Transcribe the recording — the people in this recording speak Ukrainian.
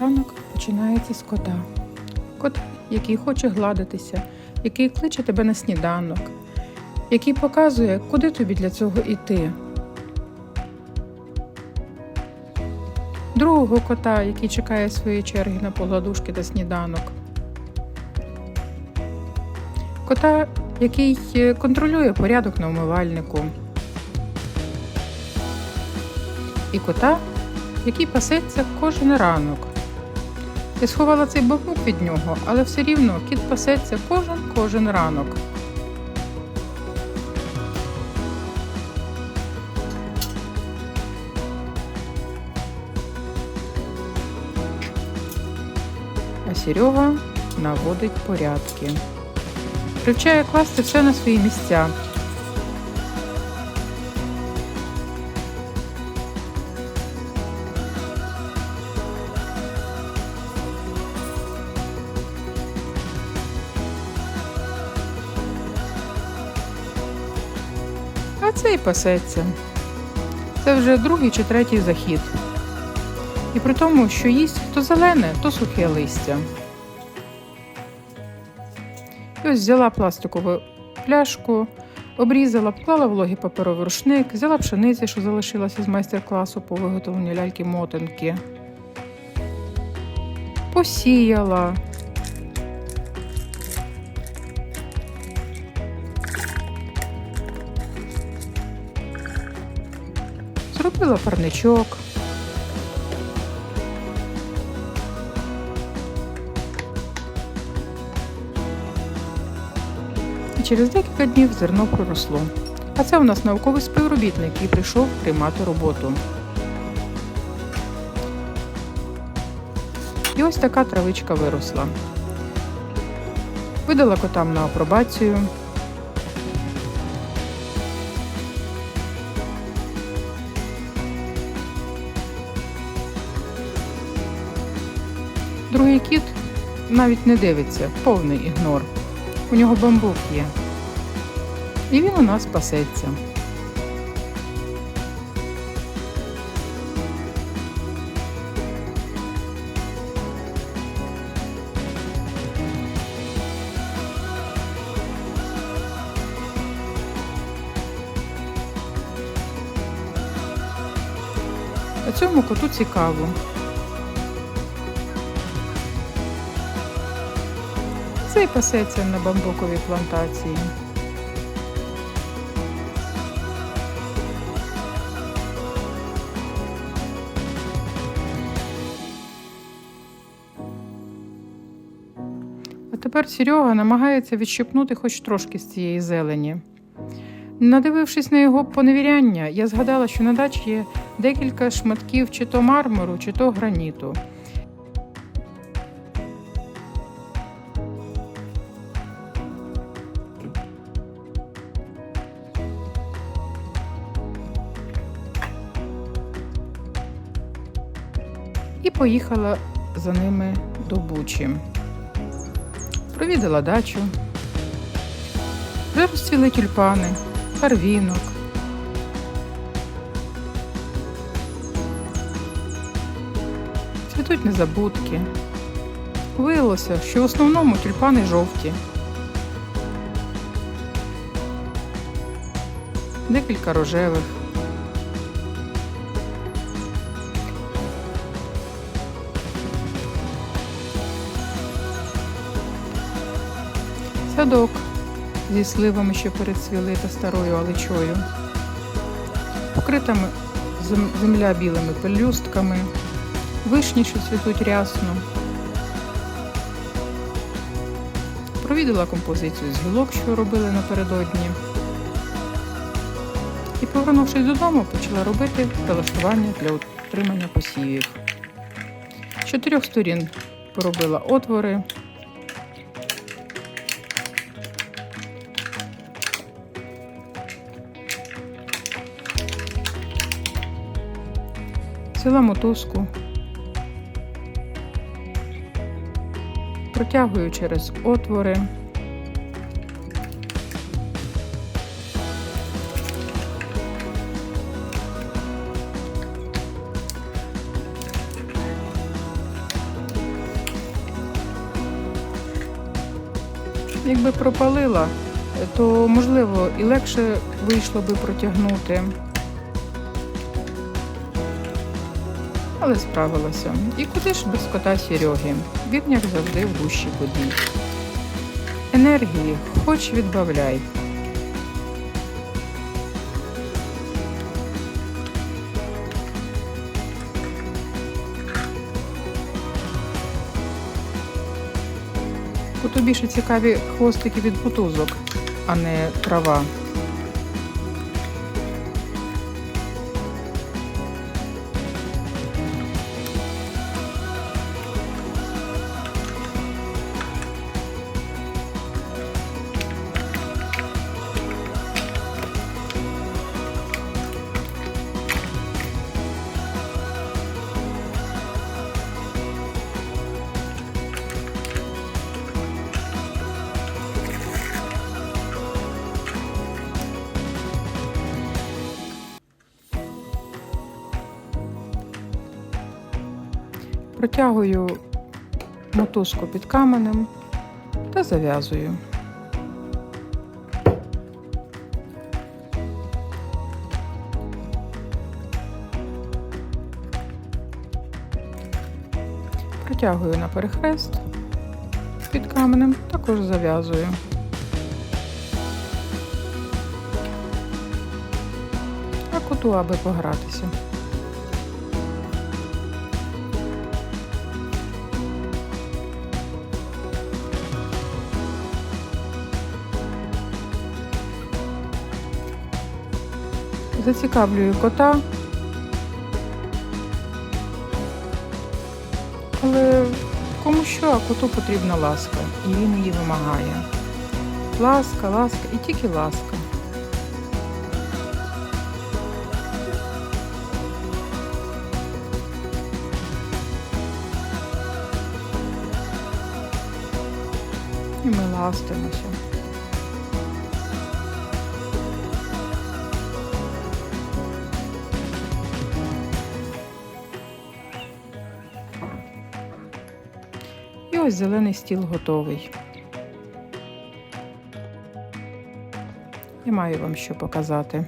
Ранок починається з кота. Кот, який хоче гладитися, який кличе тебе на сніданок, який показує, куди тобі для цього йти. Другого кота, який чекає своєї черги на погладушки та сніданок. Кота, який е, контролює порядок на умивальнику. І кота, який пасеться кожен ранок. Я сховала цей бамбук від нього, але все рівно кіт пасеться кожен кожен ранок. А Серега наводить порядки. Привчає класти все на свої місця. Це і пасеться. Це вже другий чи третій захід. І при тому, що їсть то зелене, то сухе листя. І ось взяла пластикову пляшку, обрізала, поклала вологий паперовий рушник, взяла пшениці, що залишилася з майстер-класу по виготовленню ляльки-мотанки. Посіяла. Зробила парничок. І через декілька днів зерно проросло. А це у нас науковий співробітник, який прийшов приймати роботу. І ось така травичка виросла. Видала котам на апробацію. Другий кіт навіть не дивиться, повний ігнор. У нього бамбук є. І він у нас пасеться. Цьому коту цікаво. Цей пасеться на бамбуковій плантації. А тепер Серега намагається відщипнути хоч трошки з цієї зелені. Надивившись на його поневіряння, я згадала, що на дачі є декілька шматків чи то мармуру, чи то граніту. І поїхала за ними до Бучі. Провідала дачу. Вже розцвіли тюльпани, парвінок. Цвітуть незабудки. Виявилося, що в основному тюльпани жовті. Декілька рожевих. Садок зі сливами, що перецвіли та старою аличою, покритими земля білими пелюстками, вишні, що цвітуть рясно. Провідала композицію з гілок, що робили напередодні. І, повернувшись додому, почала робити прилаштування для утримання посівів. З чотирьох сторін поробила отвори, села мотузку, протягую через отвори. Якби пропалила, то можливо і легше вийшло би протягнути. Але справилася. І куди ж без кота Сереги? Він, як завжди, в гущі подій. Енергії хоч відбавляй. Коту більше цікаві хвостики від мотузок, а не трава. Протягую мотузку під каменем та зав'язую. Протягую на перехрест під каменем, також зав'язую. А коту, аби погратися. Зацікавлюю кота. Але кому що, а коту потрібна ласка, і він її вимагає. Ласка, ласка і тільки ласка. І ми ластимося. І ось зелений стіл готовий. Я маю вам що показати.